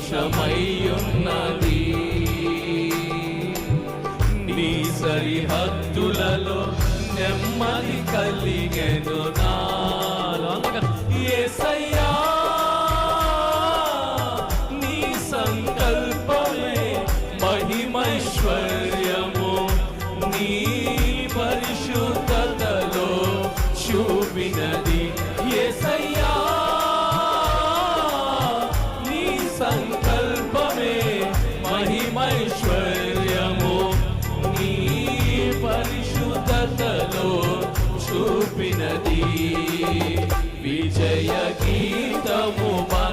నాశమయ్యున్నది నీ సరిహద్దులలో నెమ్మది కలిగెను నాసయ్యా నీ సంకల్పమే నీ పరిశుద్ధతలో చూపినది ఐశ్వర్యము నీ పరిశుద్ధతలో చూపినది. విజయ గీతము మా